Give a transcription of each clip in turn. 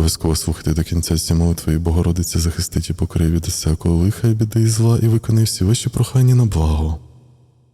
Обов'язково слухайте до кінця ці молитви, і Богородиця захистить і покриє від усякого лиха і біди і зла, і виконає всі ваші прохання на благо.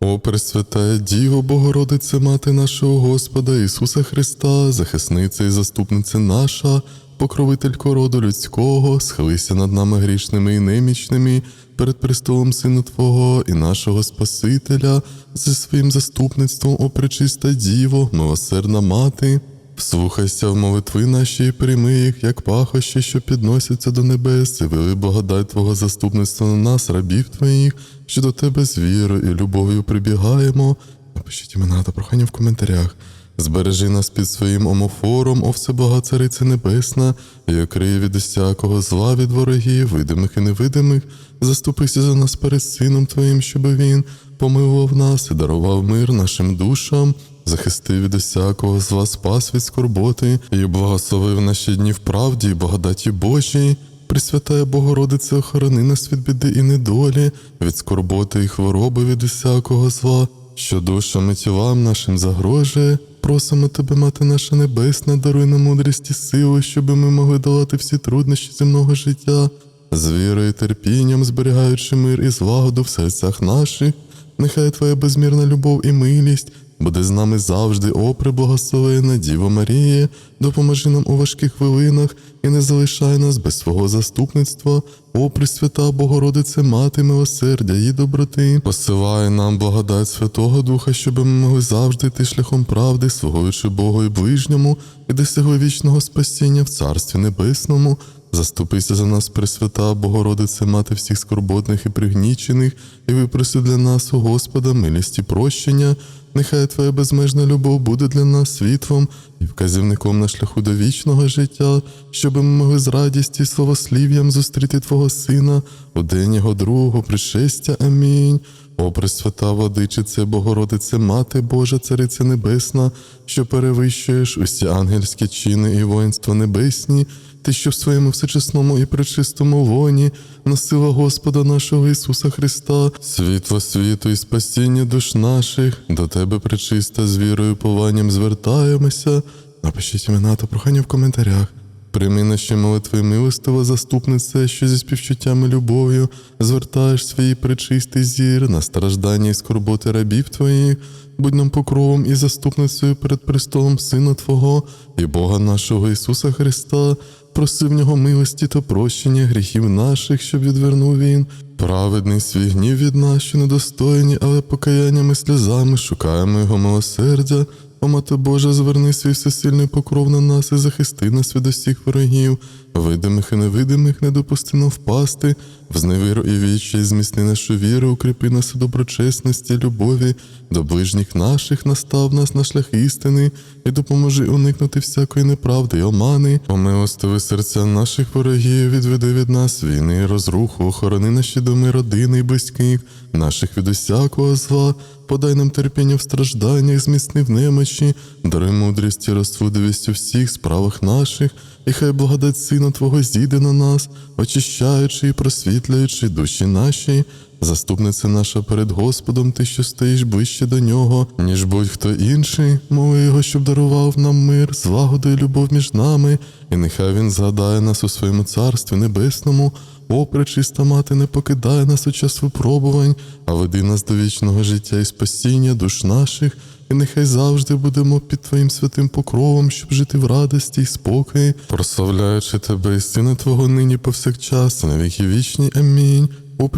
О, Пресвятая Діво, Богородице, Мати нашого Господа Ісуса Христа, захисниця і заступниця наша, покровителько роду людського, схилися над нами грішними і немічними перед престолом Сина Твого і нашого Спасителя, зі своїм заступництвом, о пречиста Діво, милосердна мати. Вслухайся в молитви наші і прийми їх, як пахощі, що підносяться до небес, і вели благодать Твого заступництва на нас, рабів Твоїх, що до Тебе з вірою і любов'ю прибігаємо. Напишіть імена та прохання в коментарях. Збережи нас під своїм омофором, о всебога Цариця Небесна, і окриє від усякого зла від ворогів, видимих і невидимих. Заступися за нас перед Сином Твоїм, щоб Він помилував нас і дарував мир нашим душам. Захисти від усякого зла, спас від скорботи, і благословив наші дні в правді і благодаті Божій. Пресвятая Богородице, охорони нас від біди і недолі, від скорботи і хвороби від усякого зла, що душам і тілам нашим загрожує. Просимо тебе, Мати наша Небесна, даруй нам мудрість і силу, щоб ми могли долати всі труднощі земного життя, з вірою і терпінням, зберігаючи мир і злагоду в серцях наших. Нехай Твоя безмірна любов і милість буде з нами завжди, о преблагословена Діво Марія, допоможи нам у важких хвилинах і не залишай нас без свого заступництва, о Пресвята Богородице, Мати милосердя і доброти, посилай нам благодать Святого Духа, щоб ми могли завжди йти шляхом правди, слугуючи Богу і ближньому, і досягли вічного спасіння в Царстві Небесному. Заступися за нас, Пресвята, Богородице, Мати всіх скорботних і пригнічених, і випроси для нас, у Господа, милість і прощення. Нехай Твоя безмежна любов буде для нас світлом і вказівником на шляху до вічного життя, щоб ми могли з радістю і словослів'ям зустріти Твого Сина у день Його другого пришестя. Амінь. О, Пресвята Владичице, Богородице, Мати Божа, Цариця Небесна, що перевищуєш усі ангельські чини і воїнства небесні, ти, що в своєму всечесному і пречистому воні носила Господа нашого Ісуса Христа, світло світу і спасіння душ наших, до Тебе пречиста з вірою пованням звертаємося. Напишіть імена та прохання в коментарях. Прийми наші молитви, милостива заступниця, що зі співчуттям і любов'ю звертаєш свій пречистий зір на страждання і скорботи рабів твоїх, будь нам покровом і заступницею перед престолом Сина Твого і Бога нашого Ісуса Христа, проси в нього милості та прощення гріхів наших, щоб відвернув Він. Праведний свій гнів від нас, що недостойні, але покаяннями сльозами шукаємо Його милосердя. О, Мати Божа, зверни свій всесильний покров на нас і захисти нас від усіх ворогів, видимих і невидимих, не допусти нам впасти, в зневіру і вічі, зміцни нашу віру, укріпи нас у доброчесності, любові, до ближніх наших, настав нас на шлях істини і допоможи уникнути всякої неправди й омани, помилостиви серця наших ворогів, відведи від нас війни розруху, охорони наші доми, родини і близьких, наших від усякого зла, подай нам терпіння в стражданнях, зміцни в немочі, даруй мудрість і розсудливість у всіх справах наших, і хай благодать Сина Твого зійде на нас, очищаючи і просвітлюючи душі наші. Заступниця наша перед Господом, ти, що стоїш ближче до нього, ніж будь-хто інший, моли його, щоб дарував нам мир, злагоду і любов між нами, і нехай він згадає нас у своєму царстві небесному. О, пречиста мати, не покидає нас у час випробувань, а веди нас до вічного життя і спасіння душ наших, і нехай завжди будемо під Твоїм святим покровом, щоб жити в радості і спокої, прославляючи тебе і сина Твого нині повсякчас, на віки вічні. Амінь. О,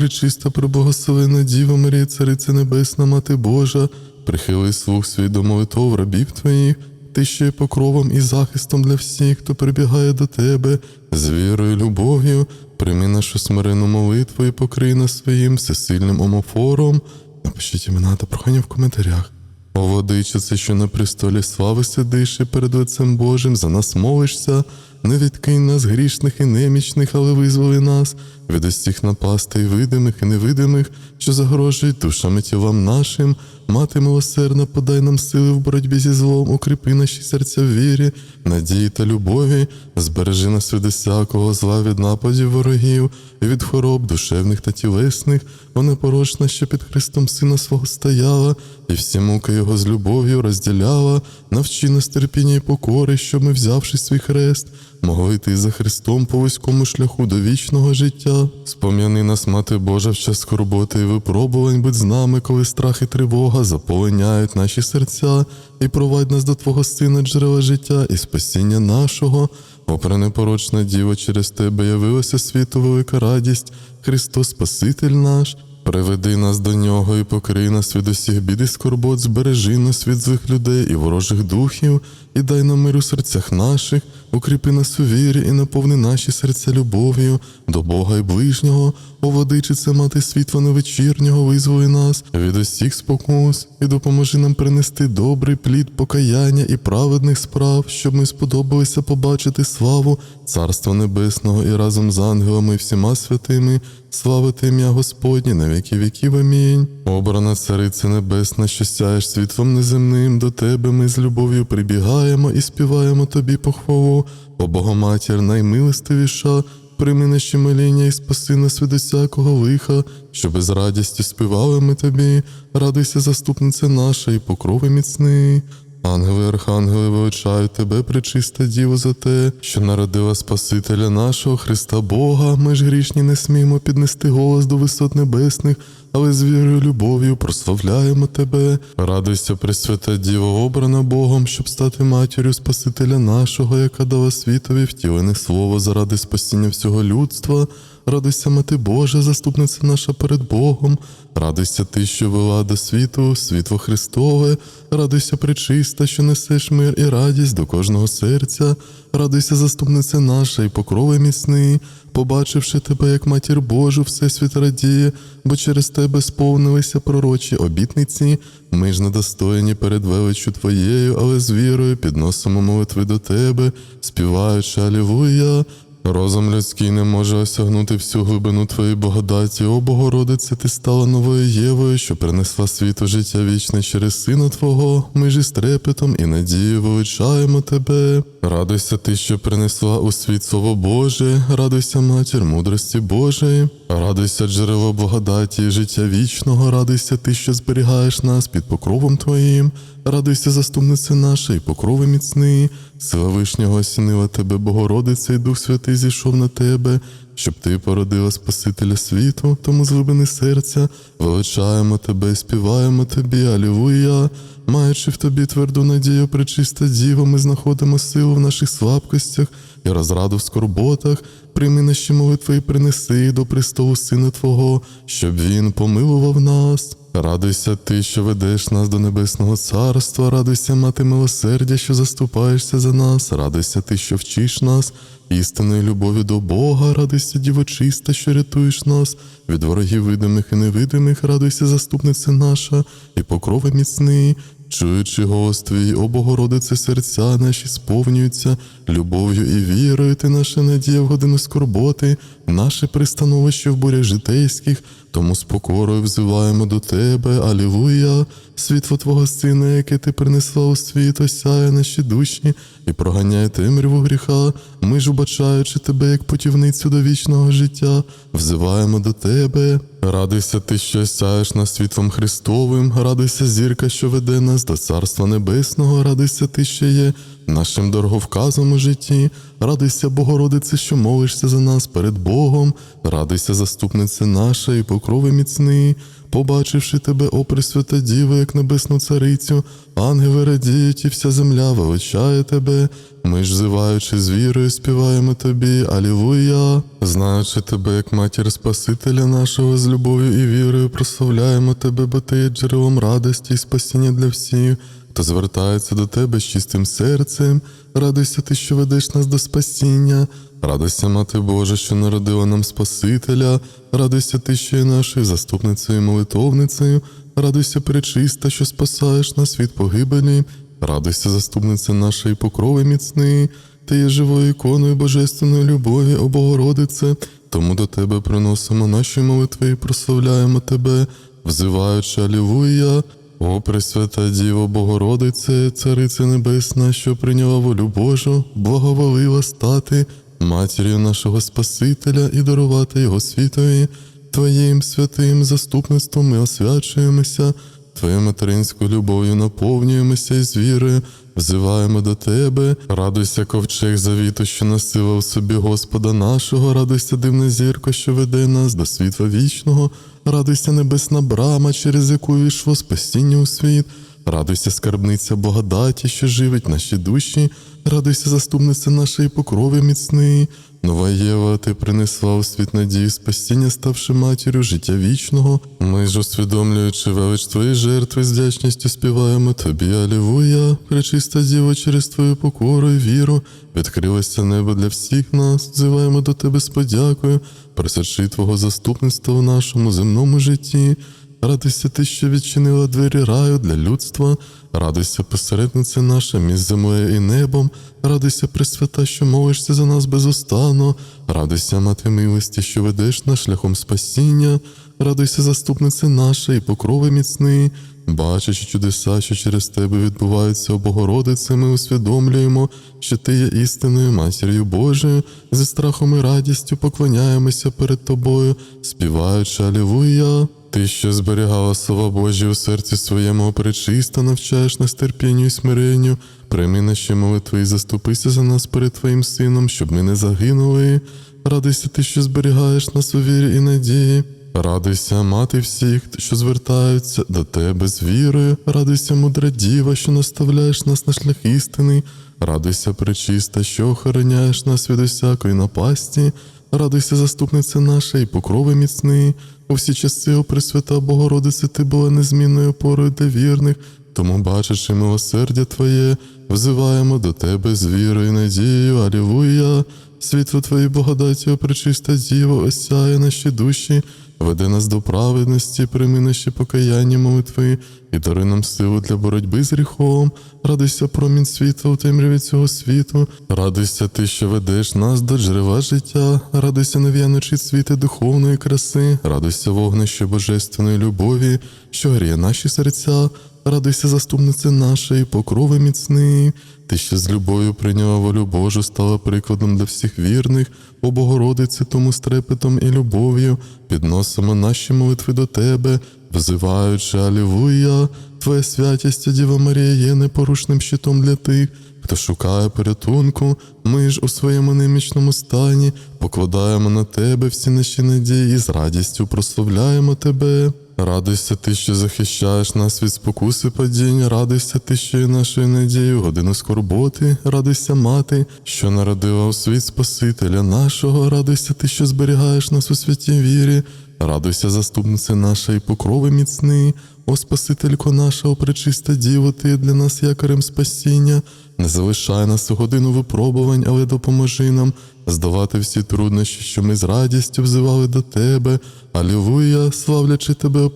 преблагословена Діва Марія, Цариця Небесна, Мати Божа, прихили слух свій до молитов рабів Твоїх, ти ще є покровом і захистом для всіх, хто прибігає до тебе з вірою, любов'ю, прийми нашу смиренну молитву і покрий нас своїм всесильним омофором. Напишіть імена та прохання в коментарях. О, водичице, що на престолі слави сидиш і перед лицем Божим за нас молишся, не відкинь нас грішних і немічних, але визволи нас від усіх напастей видимих і невидимих, що загрожують душам і тілам нашим. Мати милосердна, подай нам сили в боротьбі зі злом, укріпи наші серця в вірі, надії та любові, збережи нас від усякого зла від нападів ворогів від хвороб душевних та тілесних, вона порочна, що під Христом Сина свого стояла, і всі муки Його з любов'ю розділяла, навчи нас терпіння і покори, щоб ми, взявши свій хрест, могли йти за Христом по вузькому шляху до вічного життя. Спом'яни нас, Мати Божа, в час скорботи і випробувань, будь з нами, коли страх і тривога заполоняють наші серця, і провадь нас до Твого Сина, джерела життя і спасіння нашого. О, пренепорочна Діво, через Тебе явилася світу велика радість, Христос Спаситель наш. Приведи нас до нього і покрий нас від усіх бід і скорбот, збережи нас від злих людей і ворожих духів, і дай нам мир у серцях наших, укріпи нас у вірі і наповни наші серця любов'ю. До Бога і ближнього, о мати світла невечірнього, визволи нас від усіх спокус, і допоможи нам принести добрий плід покаяння і праведних справ, щоб ми сподобалися побачити славу Царства Небесного і разом з ангелами і всіма святими славити ім'я Господнє на віки віків. Амінь. Обрана Царице Небесна, що сяєш світлом неземним, до тебе ми з любов'ю прибігаємо і співаємо тобі похвалу, о Богоматір наймилостивіша, прийми наші моління і спаси нас від усякого лиха, щоб з радістю співали ми тобі, радуйся, заступниця наша і покрови міцний. Ангели, архангели величають тебе, пречиста Діво, за те, що народила Спасителя нашого Христа Бога. Ми ж грішні не сміємо піднести голос до висот небесних, але з вірою, любов'ю прославляємо тебе. Радуйся, Пресвята Діво, обрана Богом, щоб стати матір'ю Спасителя нашого, яка дала світові втілене слово заради спасіння всього людства. Радуйся, Мати Божа, заступниця наша перед Богом. Радуйся ти, що вела до світу, світло Христове, радуйся, пречиста, що несеш мир і радість до кожного серця. Радуйся, заступниця наша і покрови міцний, побачивши тебе, як матір Божу, всесвіт радіє, бо через тебе сповнилися пророчі обітниці. Ми ж недостойні перед величчю Твоєю, але з вірою підносимо молитви до тебе, співаючи Алілуя. Розум людський не може осягнути всю глибину твоєї благодаті, о Богородице, ти стала новою Євою, що принесла світу життя вічне через Сина Твого. Ми ж із трепетом і надією величаємо тебе. Радуйся ти, що принесла у світ Слово Боже, радуйся, матір мудрості Божої, радуйся, джерело благодаті життя вічного, радуйся ти, що зберігаєш нас під покровом Твоїм. Радуйся, заступниця наша, і покрови міцний, сила вишнього осінила тебе, Богородиця, і Дух Святий зійшов на тебе, щоб ти породила Спасителя світу, тому з глибини серця величаємо тебе і співаємо тобі, Алілуя. Маючи в тобі тверду надію, пречиста Діво, ми знаходимо силу в наших слабкостях і розраду в скорботах. Прийми наші молитви і принеси до престолу Сина Твого, щоб Він помилував нас. Радуйся ти, що ведеш нас до небесного царства, радуйся, мати милосердя, що заступаєшся за нас, радуйся ти, що вчиш нас, істинною любові до Бога, радуйся, дівочиста, що рятуєш нас, від ворогів видимих і невидимих, радуйся, заступниця наша, і покрови міцний. Чуючи голос твій, о Богородице, серця наші сповнюються любов'ю і вірою, ти наша надія в годину скорботи, наше пристановище в бурях житейських, тому з покорою взиваємо до тебе, Алілуя, світло Твого Сина, яке ти принесла у світ, осяє наші душі і проганяє темряву гріха. Ми ж, убачаючи тебе, як путівницю до вічного життя, взиваємо до тебе. Радуйся ти, що сяєш нас світлом Христовим, радуйся, зірка, що веде нас до Царства Небесного, радуйся ти, що є нашим дороговказом у житті, радуйся, Богородице, що молишся за нас перед Богом, радуйся, заступниця наша і покрови міцний. Побачивши тебе, о Пресвята Діва, як небесну царицю, ангели радіють, і вся земля величає тебе. Ми ж, зиваючи з вірою, співаємо тобі, Алілуя. Знаючи тебе, як матір Спасителя нашого, з любов'ю і вірою, прославляємо тебе, бо ти є джерелом радості і спасіння для всіх, хто звертається до тебе з чистим серцем. Радуйся ти, що ведеш нас до спасіння. Радуйся, Мати Божа, що народила нам Спасителя, радуйся ти, що є нашою заступницею і молитовницею, радуйся, пречиста, що спасаєш нас від погибелі, радуйся, заступниця наша і покрови міцний, ти є живою іконою божественної любові, о Богородице, тому до тебе приносимо наші молитви і прославляємо тебе, взиваючи Алілуя. О, Пресвята Діво Богородице, Цариця Небесна, що прийняла волю Божу, благоволила стати матір'ю нашого Спасителя і дарувати Його світові, Твоїм святим заступництвом ми освячуємося, Твоєю материнською любов'ю наповнюємося і з вірою, взиваємо до тебе. Радуйся, ковчег завіту, що носила в собі Господа нашого, радуйся, дивна зірко, що веде нас до світла вічного, радуйся, небесна брама, через яку війшло спасіння у світ. Радуйся, скарбниця благодаті, що живить наші душі, радуйся, заступниця нашої покрови міцної. Нова Єва, ти принесла у світ надію спасіння, ставши матір'ю життя вічного. Ми ж, усвідомлюючи велич твоєї жертви, з вдячністю співаємо тобі, Алілуя, пречиста діво, через твою покору і віру, відкрилося небо для всіх нас, взиваємо до тебе з подякою, присочи твого заступництва в нашому земному житті. Радуйся ти, що відчинила двері раю для людства, радуйся, посередниця наша між землею і небом, радуйся, Пресвята, що молишся за нас безостанно, радуйся, мати милості, що ведеш нас шляхом спасіння, радуйся, заступниця наша і покрови міцний. Бачачи чудеса, що через тебе відбуваються, Богородице, ми усвідомлюємо, що ти є істинною матір'ю Божою, зі страхом і радістю поклоняємося перед тобою, співаючи Алілуя. Ти, що зберігала слова Божі у серці своєму, пречисто навчаєш нас терпінню і смиренню, прийми наші молитви і заступися за нас перед Твоїм Сином, щоб ми не загинули. Радуйся ти, що зберігаєш нас у вірі і надії. Радуйся, мати всіх, що звертаються до тебе з вірою. Радуйся, мудра діва, що наставляєш нас на шлях істини. Радуйся, пречиста, що охороняєш нас від усякої напасті. Радуйся, заступниця наша і покрови міцний. У всі часи, о Пресвята Богородице, ти була незмінною опорою для вірних, тому, бачачи милосердя Твоє, взиваємо до Тебе з вірою і надією. Алілуя! Світло Твоєї благодаті, о пречиста Діво, осяє наші душі, веде нас до праведності, прийми наші покаяння молитви і дари нам силу для боротьби з гріхом. Радуйся, промінь світла у темряві цього світу. Радуйся, ти, що ведеш нас до джерела життя. Радуйся, нев'яночі світи духовної краси. Радуйся, вогнище божественної любові, що гріє наші серця. Радуйся, заступнице нашої, покрови міцний. Ти ще з любов'ю прийняла волю Божу, стала прикладом для всіх вірних, о Богородице, тому з трепетом і любов'ю підносимо наші молитви до Тебе, взиваючи Алілуя, Твоя святість, Діва Марія, є непорушним щитом для тих, хто шукає порятунку. Ми ж у своєму немічному стані покладаємо на Тебе всі наші надії і з радістю прославляємо Тебе. Радуйся ти, що захищаєш нас від спокуси падіння, радуйся ти, що є нашою надією, годину скорботи, радуйся, мати, що народила у світ Спасителя нашого, радуйся ти, що зберігаєш нас у святій вірі, радуйся, заступниця наша і покрови міцний, о Спасителько наша, о пречиста Діво, ти для нас якорем спасіння, не залишай нас у годину випробувань, але допоможи нам здолати всі труднощі, що ми з радістю взивали до тебе. Алілуя, славлячи тебе, о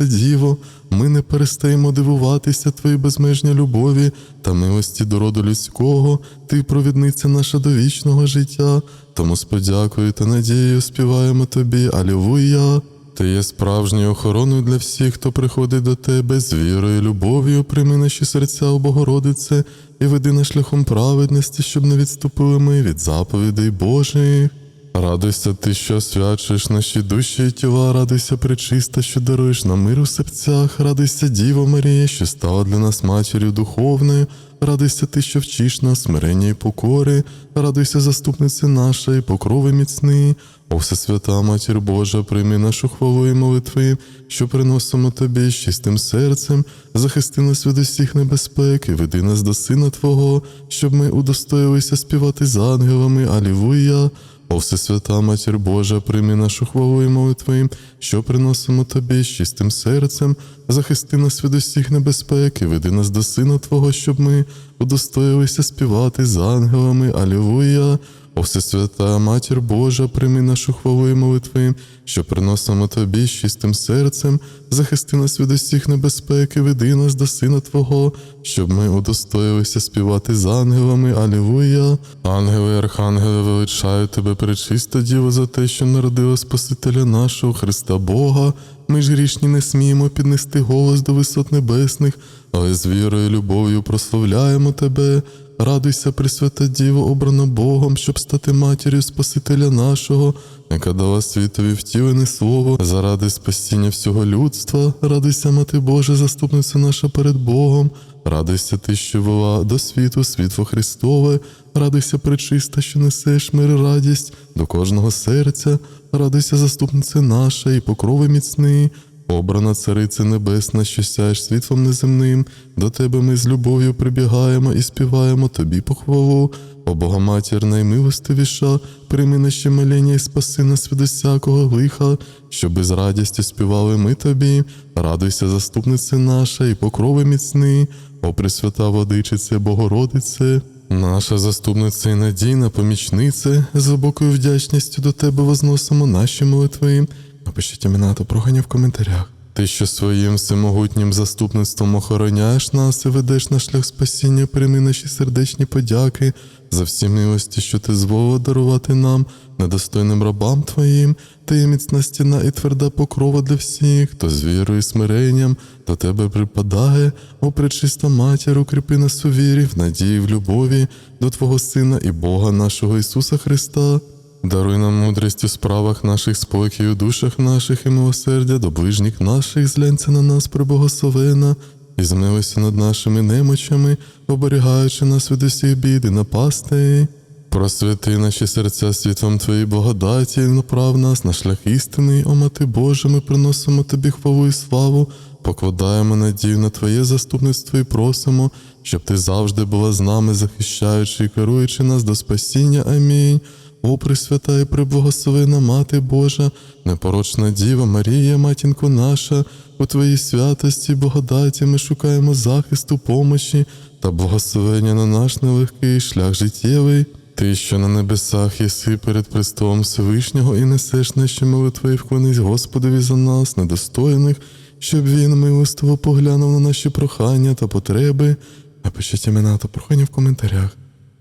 Діво, ми не перестаємо дивуватися Твоїй безмежній любові та милості до роду людського, Ти провідниця наша до вічного життя. Тому з подякою та надією співаємо тобі, Алілуя. Ти є справжньою охороною для всіх, хто приходить до тебе з вірою, любов'ю, прийми наші серця, о Богородице, і веди нас шляхом праведності, щоб не відступили ми від заповідей Божих. Радуйся ти, що освячуєш наші душі і тіла, радуйся, пречиста, що даруєш нам мир у серцях, радуйся, Діво Марія, що стала для нас матір'ю духовною, радуйся ти, що вчиш нас смирення і покори, радуйся, заступниця наша і покрови міцний. О Всесвята Матір Божа, прийми нашу хвалу і молитви, що приносимо тобі з чистим серцем, захисти нас від усіх небезпек і веди нас до Сина Твого, щоб ми удостоїлися співати з ангелами. Алілуя! О Всесвята Матір Божа, прийми нашу хвалу і молитви, що приносимо тобі з чистим серцем, захисти нас від усіх небезпек і веди нас до Сина Твого, щоб ми удостоїлися співати з ангелами. Алілуя! О Всесвята Матір Божа, прийми нашу хвалу і молитви, що приносимо тобі з чистим серцем, захисти нас від усіх небезпек і веди нас до Сина Твого, щоб ми удостоїлися співати з ангелами. Алілуя! Ангели, і архангели величають тебе, пречиста Діво, за те, що народила Спасителя нашого Христа Бога. Ми ж грішні не сміємо піднести голос до висот небесних, але з вірою і любов'ю прославляємо тебе. Радуйся, Пресвята Діво, обрана Богом, щоб стати матір'ю Спасителя нашого, яка дала світові втілене слово заради спасіння всього людства. Радуйся, Мати Божа, заступниця наша перед Богом. Радуйся ти, що вела до світу світло Христове, радуйся пречиста, що несеш мир і радість до кожного серця, радуйся, заступниця наша і покрови міцний. Обрана цариця небесна, що сяєш світлом неземним, до тебе ми з любов'ю прибігаємо і співаємо тобі похвалу. О Богоматір наймилостивіша, прийми наші моління і спаси нас від усякого лиха, щоби з радістю співали ми тобі. Радуйся, заступниця наша, і покрови міцний, о Пресвята Водичице, Богородице. Наша заступниця і надійна помічниця, з глибокою вдячністю до тебе возносимо наші молитви. Напишіть імена та прохання в коментарях. Ти, що своїм всемогутнім заступництвом охороняєш нас і ведеш на шлях спасіння, прийми наші сердечні подяки за всі милості, що ти зволила дарувати нам, недостойним рабам твоїм, ти є міцна стіна і тверда покрова для всіх, хто з вірою і смиренням до тебе припадає, о пречиста матір, укріпи нас у вірі, в надії, в любові до Твого Сина і Бога нашого Ісуса Христа. Даруй нам мудрість у справах наших, спокій у душах наших і милосердя до ближніх наших, зглянься на нас, преблагословена, і змилися над нашими немочами, оберігаючи нас від усіх бід і напастей. Просвяти наші серця світлом Твоєї благодаті, і направ нас на шлях істини, о Мати Божа, ми приносимо Тобі хвалу і славу, покладаємо надію на Твоє заступництво і просимо, щоб Ти завжди була з нами, захищаючи і керуючи нас до спасіння. Амінь. О, Пресвята і преблагословена Мати Божа, непорочна Діва Марія, матінко наша, у Твоїй святості, благодаті ми шукаємо захисту, помощі та благословення на наш нелегкий шлях життєвий. Ти, що на небесах єси перед престолом Всевишнього і несеш наші молитви, і вклонись Господові за нас, недостойних, щоб він милостиво поглянув на наші прохання та потреби. Напишіть імена та прохання в коментарях.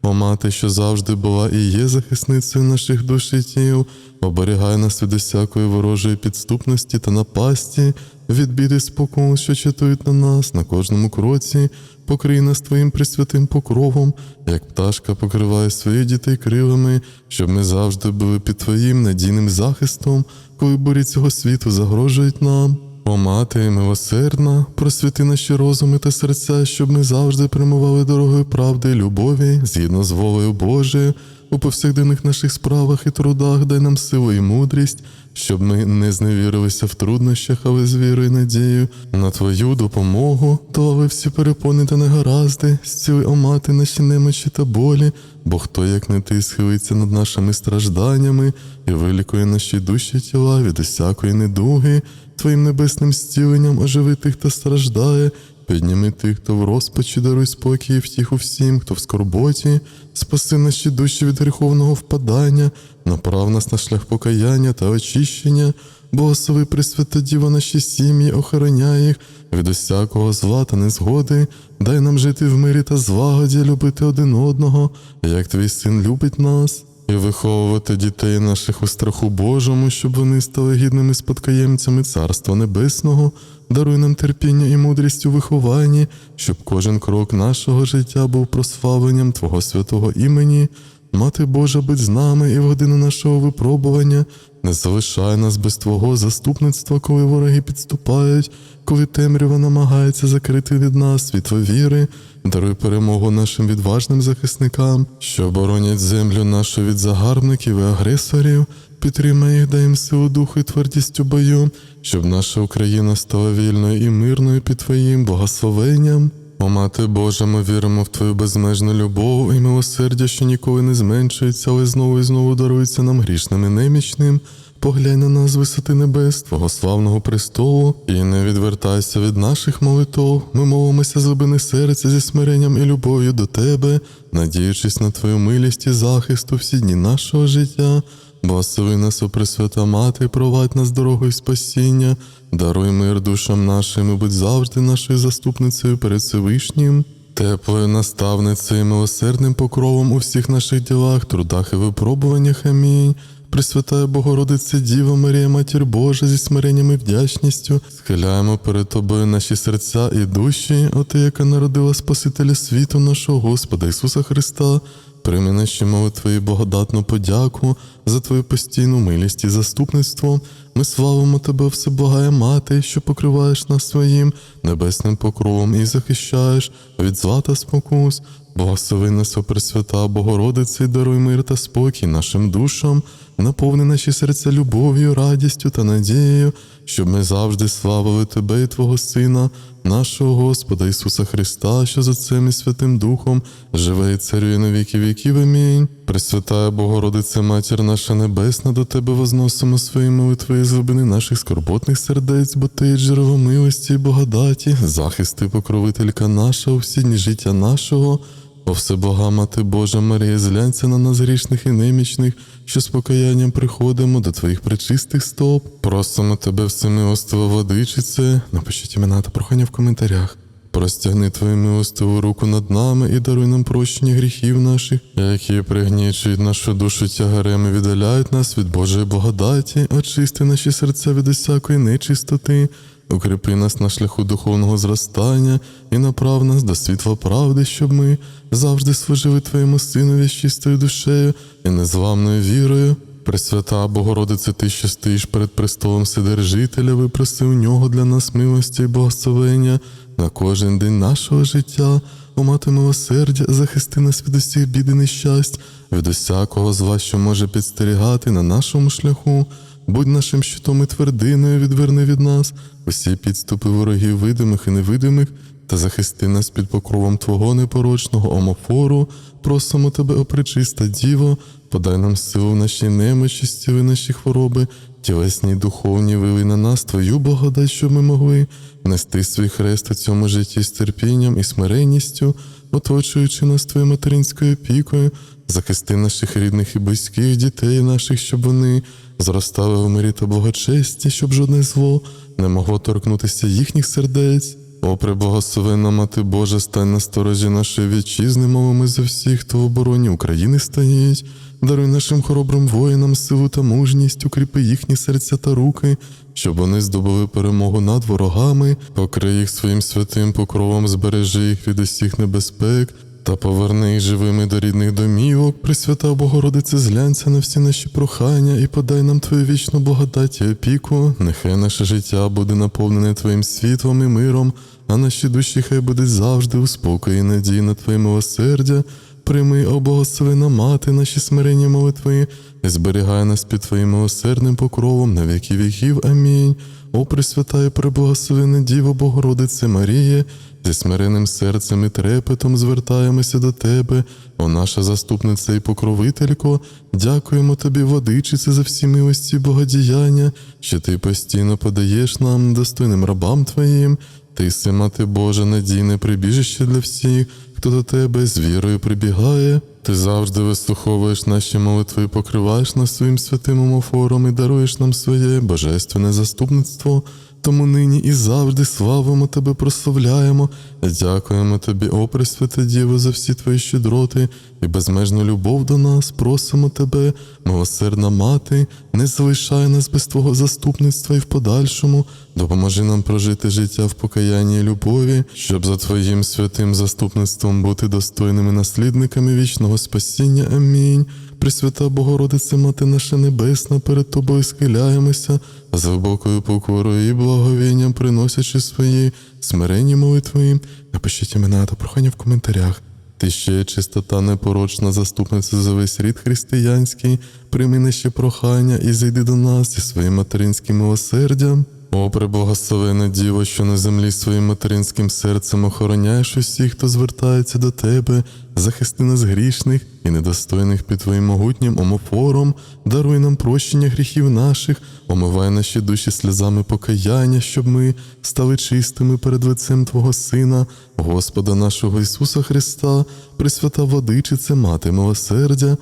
О мати, що завжди була і є захисницею наших душ і тіл, оберігай нас від усякої ворожої підступності та напасті, від біди спокон, що чатують на нас на кожному кроці, покрий нас твоїм присвятим покровом, як пташка покриває своїх дітей крилами, щоб ми завжди були під твоїм надійним захистом, коли бурі цього світу загрожують нам. О мати милосердна, просвіти наші розуми та серця, щоб ми завжди прямували дорогою правди і любові, згідно з волею Божою, у повсякденних наших справах і трудах дай нам силу і мудрість, щоб ми не зневірилися в труднощах, але з вірою і надією на Твою допомогу, долали всі перепони та негаразди, зціли о мати наші немочі та болі, бо хто, як не ти, схилиться над нашими стражданнями і вилікує наші душі тіла від усякої недуги. Твоїм небесним зціленням оживи тих, хто страждає, підніми тих, хто в розпачі, даруй спокій втіху всім, хто в скорботі, спаси наші душі від гріховного впадання, направ нас на шлях покаяння та очищення, Благослови Пресвята Діва наші сім'ї, охороняй їх від усякого зла та незгоди, дай нам жити в мирі та злагоді, любити один одного, як твій син любить нас і виховувати дітей наших у страху Божому, щоб вони стали гідними спадкоємцями Царства Небесного. Даруй нам терпіння і мудрість у вихованні, щоб кожен крок нашого життя був прославленням Твого святого імені. Мати Божа, будь з нами і в годину нашого випробування. Не залишай нас без Твого заступництва, коли вороги підступають, коли темрява намагається закрити від нас світло віри. Даруй перемогу нашим відважним захисникам, що оборонять землю нашу від загарбників і агресорів. Підтримай їх, дай їм силу духу і твердість у бою, щоб наша Україна стала вільною і мирною під Твоїм благословенням. О Мати Божа, ми віримо в Твою безмежну любов і милосердя, що ніколи не зменшується, але знову і знову дарується нам грішним і немічним. Поглянь на нас з висоти небес, Твого славного престолу, і не відвертайся від наших молитов. Ми молимося з глибини серця зі смиренням і любов'ю до Тебе, надіючись на Твою милість і захист у всі дні нашого життя. Благослови нас, о Пресвята Мати, провадь нас дорогою спасіння, даруй мир душам нашим і будь завжди нашою заступницею перед Всевишнім. Теплою наставницею і милосердним покровом у всіх наших ділах, трудах і випробуваннях. Амінь. Пресвятая Богородице Діва Марія, Матір Божа, зі смиренням і вдячністю, схиляємо перед Тобою наші серця і душі, о Ти, яка народила Спасителя світу нашого Господа Ісуса Христа. Прийми наші молитви і благодатну подяку за твою постійну милість і заступництво. Ми славимо тебе, всеблагая мати, що покриваєш нас своїм небесним покровом і захищаєш від зла та спокус. Благослови нас, о Пресвята, Богородице, і даруй мир та спокій нашим душам, наповни наші серця любов'ю, радістю та надією, щоб ми завжди славили Тебе і Твого Сина, нашого Господа Ісуса Христа, що з Отцем і Святим Духом живе і царює на віки віків. Амінь. Пресвятая Богородице, Матір наша Небесна, до Тебе возносимо свої молитви з глибини наших скорботних сердець, бо Ти джерело милості і благодаті, захист і покровителька наша у всі дні життя нашого. О всебога Мати Божа Марія, зглянься на нас грішних і немічних, що з покаянням приходимо до Твоїх пречистих стоп. Просимо Тебе всемилостиво владичице. Напишіть імена та прохання в коментарях. Простягни Твою милостиву руку над нами і даруй нам прощення гріхів наших, які пригнічують нашу душу тягарем і віддаляють нас від Божої благодаті, очисти наші серця від усякої нечистоти. Укріпи нас на шляху духовного зростання і направ нас до світла правди, щоб ми завжди служили Твоєму Синові з чистою душею і незламною вірою. Пресвята Богородице, Ти, що стоїш перед престолом Вседержителя, випроси у нього для нас милості і благословення на кожен день нашого життя. О мати милосердя, захисти нас від усіх бід і нещасть, від усякого зла, що може підстерігати на нашому шляху. Будь нашим щитом і твердиною, відверни від нас усі підступи ворогів видимих і невидимих, та захисти нас під покровом Твого непорочного омофору. Просимо Тебе, о пречиста Діво, подай нам силу в нашій немочі, зціли наші хвороби, тілесні й духовні, вили на нас Твою благодать, щоб ми могли нести свій хрест у цьому житті з терпінням і смиренністю, оточуючи нас Твоєю материнською опікою, захисти наших рідних і близьких дітей наших, щоб вони зростали у мирі та благочесті, щоб жодне зло не могло торкнутися їхніх сердець. О, преблагословенна Мати Божа, стань на сторожі нашої вітчизни, мовами за всіх, хто в обороні України стоїть. Даруй нашим хоробрим воїнам силу та мужність, укріпи їхні серця та руки, щоб вони здобули перемогу над ворогами, покрий їх своїм святим покровом, збережи їх від усіх небезпек. Та поверни живими до рідних домівок, Пресвята Богородице, зглянься на всі наші прохання і подай нам Твою вічну благодать і опіку. Нехай наше життя буде наповнене Твоїм світлом і миром, а наші душі хай будуть завжди у спокої і надії на Твоє милосердя. Прийми, о благословена мати, наші смиренні молитви, і зберігай нас під Твоїм милосердним покровом на віки віків. Амінь. О, Пресвята і преблагословена Діво Богородице Маріє, зі смиренним серцем і трепетом звертаємося до Тебе, о наша заступниця і покровителько, дякуємо Тобі, водичице, за всі милості богодіяння, що Ти постійно подаєш нам, достойним рабам Твоїм. Ти, си, мати Божа, надійне прибіжище для всіх, хто до тебе з вірою прибігає. Ти завжди вислуховуєш наші молитви, покриваєш нас своїм святим омофором і даруєш нам своє божественне заступництво. Тому нині і завжди славимо Тебе, прославляємо, дякуємо Тобі, о Пресвята Діво, за всі Твої щедроти і безмежну любов до нас. Просимо Тебе, милосердна мати, не залишай нас без Твого заступництва і в подальшому. Допоможи нам прожити життя в покаянні і любові, щоб за Твоїм святим заступництвом бути достойними наслідниками вічного спасіння. Амінь. Пресвята Богородице, Мати наша Небесна, перед Тобою схиляємося, з глибокою покорою і благовінням приносячи свої смиренні молитви. Напишіть імена та прохання в коментарях. Ти ще чистота непорочна, заступниця за весь рід християнський, прийми наші прохання і зайди до нас зі своїм материнським милосердям. О, преблагословена Діво, що на землі своїм материнським серцем охороняєш усіх, хто звертається до тебе, захисти нас грішних і недостойних під Твоїм могутнім омофором, даруй нам прощення гріхів наших, омивай наші душі сльозами покаяння, щоб ми стали чистими перед лицем Твого Сина, Господа нашого Ісуса Христа, Пресвята Водичице, Мати милосердя,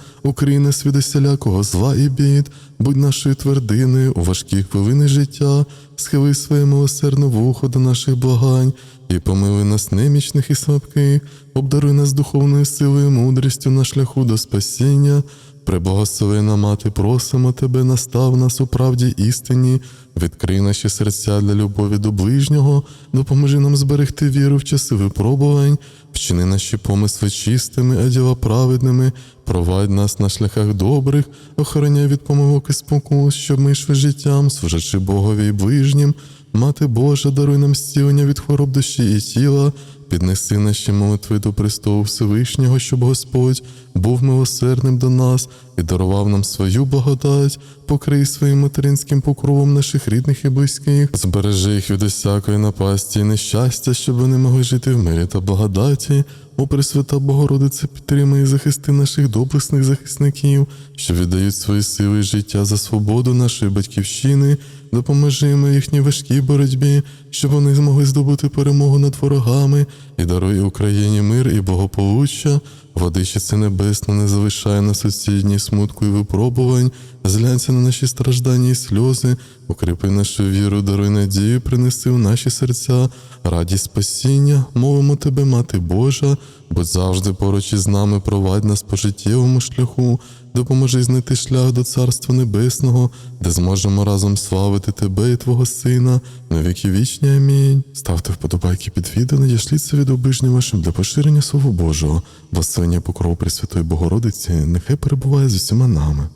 від усілякого зла і бід, будь нашою твердиною у важкі хвилини життя, схили своє милосердне вухо до наших благань і помили нас немічних і слабких, обдаруй нас духовною силою мудрістю на шляху до спасіння. Преблагословена мати, просимо тебе, настав нас у правді істині, відкрий наші серця для любові до ближнього, допоможи нам зберегти віру в часи випробувань, вчини наші помисли чистими, а діла праведними, провадь нас на шляхах добрих, охороняй від помилок і спокус, щоб ми йшли життям, служачи Богові і ближнім. Мати Божа, даруй нам зцілення від хвороб душі і тіла, піднеси наші молитви до престолу Всевишнього, щоб Господь був милосердним до нас і дарував нам свою благодать, покрий своїм материнським покровом наших рідних і близьких, збережи їх від усякої напасті і нещастя, щоб вони могли жити в мирі та благодаті. О Пресвята Богородице, підтримай і захисти наших доблесних захисників, що віддають свої сили і життя за свободу нашої батьківщини, у їхній важкій боротьбі, щоб вони змогли здобути перемогу над ворогами і даруй Україні мир і благополуччя. Владичице Небесна, не залишає нас у дні смутку і випробувань, зглянься на наші страждання і сльози, укріпи нашу віру, даруй надію, принеси в наші серця, радість спасіння, мовимо тебе, Мати Божа, будь завжди поруч із нами, провадь нас по життєвому шляху, допоможи знайти шлях до Царства Небесного, де зможемо разом славити Тебе і Твого Сина, на віки вічні. Амінь. Ставте вподобайки під відео, надішліться від оближнім вашим для поширення Слова Божого, благословення покров Пресвятої Богородиці, нехай перебуває з усіма нами.